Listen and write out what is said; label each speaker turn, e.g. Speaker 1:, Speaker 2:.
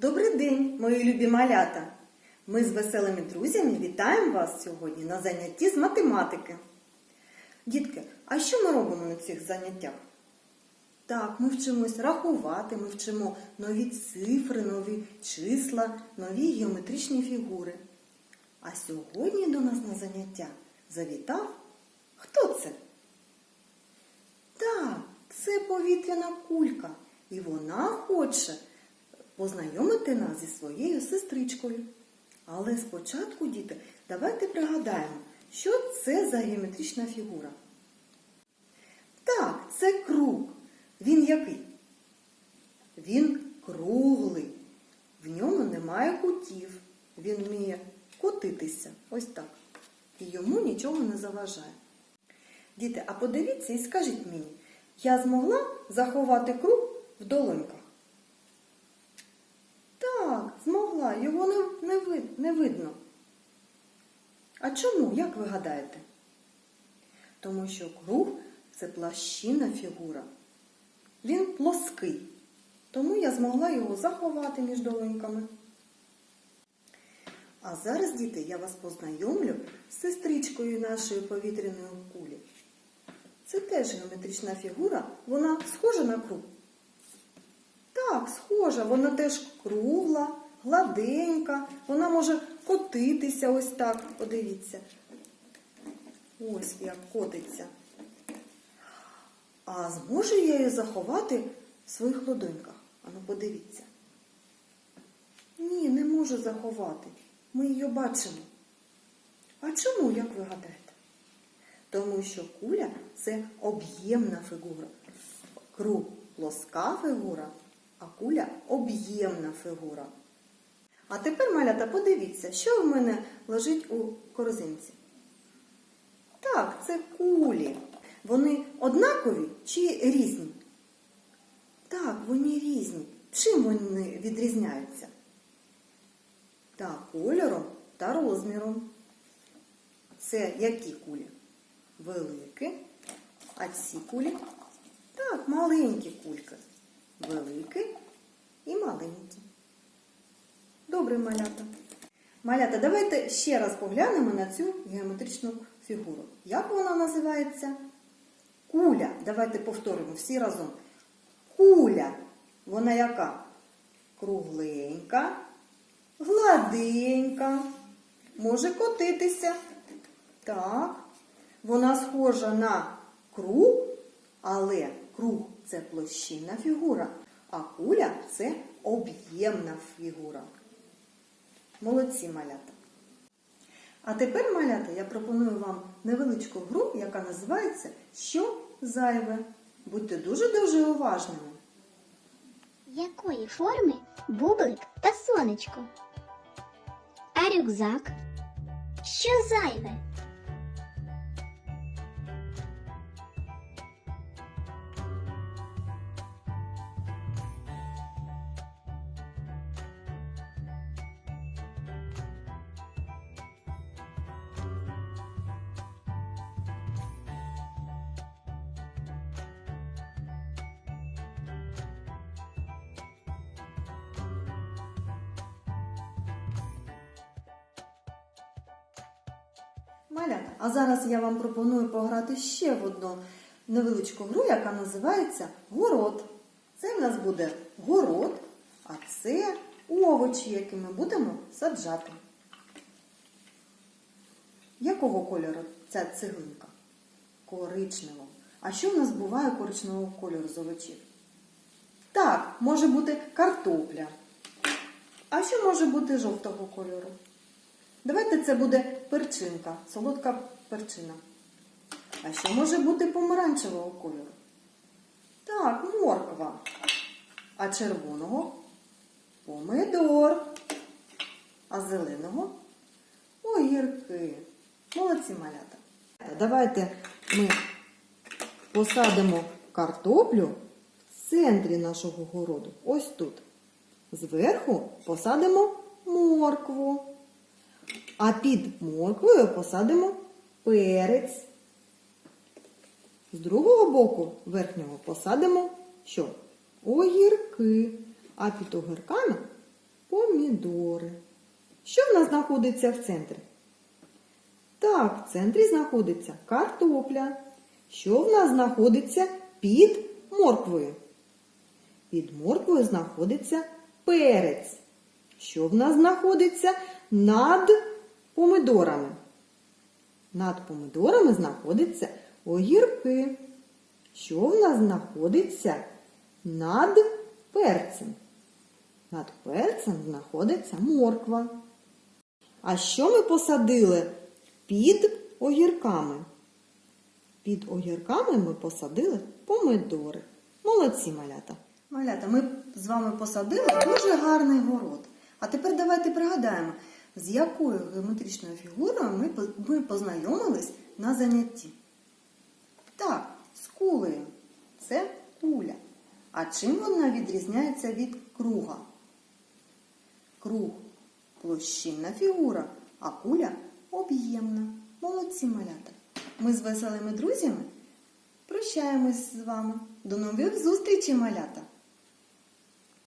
Speaker 1: Добрий день, мої любі малята! Ми з веселими друзями вітаємо вас сьогодні на занятті з математики. Дітки, а що ми робимо на цих заняттях? Так, ми вчимось рахувати, ми вчимо нові цифри, нові числа, нові геометричні фігури. А сьогодні до нас на заняття завітав хто це? Так, це повітряна кулька, і вона хоче познайомити нас зі своєю сестричкою. Але спочатку, діти, давайте пригадаємо, що це за геометрична фігура. Так, це круг. Він який? Він круглий. В ньому немає кутів. Він вміє котитися. Ось так. І йому нічого не заважає. Діти, а подивіться і скажіть мені, я змогла заховати круг в долоньках? Так, його не, не, вид, не видно. А чому, як ви гадаєте? Тому що круг це плащина фігура. Він плоский, тому я змогла його заховати між долоньками. А зараз, діти, я вас познайомлю з сестричкою нашої повітряної кулі. Це теж геометрична фігура, вона схожа на круг. Так, схожа, вона теж кругла, гладенька, вона може котитися ось так, подивіться. Ось як котиться. А зможу я її заховати в своїх ладоньках? Ану, подивіться. Ні, не можу заховати. Ми її бачимо. А чому, як ви гадаєте? Тому що куля це об'ємна фігура. Круг плоска фігура, а куля об'ємна фігура. А тепер, малята, подивіться, що в мене лежить у корзинці. Так, це кулі. Вони однакові чи різні? Так, вони різні. Чим вони відрізняються? Так, кольором та розміром. Це які кулі? Великі. А ці кулі? Так, маленькі кульки. Великі і маленькі. Добре, малята. Малята, давайте ще раз поглянемо на цю геометричну фігуру. Як вона називається? Куля. Давайте повторимо всі разом. Куля. Вона яка? Кругленька, гладенька, може котитися. Так. Вона схожа на круг, але круг це площинна фігура, а куля це об'ємна фігура. Молодці малята. А тепер, малята, я пропоную вам невеличку гру, яка називається Що зайве. Будьте дуже-дуже уважними.
Speaker 2: Якої форми бублик та сонечко? А рюкзак? Що зайве?
Speaker 1: Малята, а зараз я вам пропоную пограти ще в одну невеличку гру, яка називається город. Це в нас буде город, а це овочі, які ми будемо саджати. Якого кольору ця цеглинка? Коричневого. А що в нас буває коричневого кольору з овочів? Так, може бути картопля. А що може бути жовтого кольору? Давайте це буде перчинка, солодка перчина. А що може бути помаранчевого кольору? Так, морква. А червоного помидор. А зеленого огірки. Молодці малята. Давайте ми посадимо картоплю в центрі нашого городу. Ось тут. Зверху посадимо моркву. А під морквою посадимо перець. З другого боку верхнього посадимо що? Огірки. А під огірками помідори. Що в нас знаходиться в центрі? Так, в центрі знаходиться картопля. Що в нас знаходиться під морквою? Під морквою знаходиться перець. Що в нас знаходиться над помидорами? Над помидорами знаходиться огірки. Що в нас знаходиться над перцем? Над перцем знаходиться морква. А що ми посадили під огірками? Під огірками ми посадили помидори. Молодці малята. Малята, ми з вами посадили дуже гарний город. А тепер давайте пригадаємо, з якою геометричною фігурою ми, ми познайомились на занятті. Так, з кулею. Це куля. А чим вона відрізняється від круга? Круг площинна фігура, а куля об'ємна. Молодці малята. Ми з веселими друзями прощаємось з вами. До нових зустрічей, малята!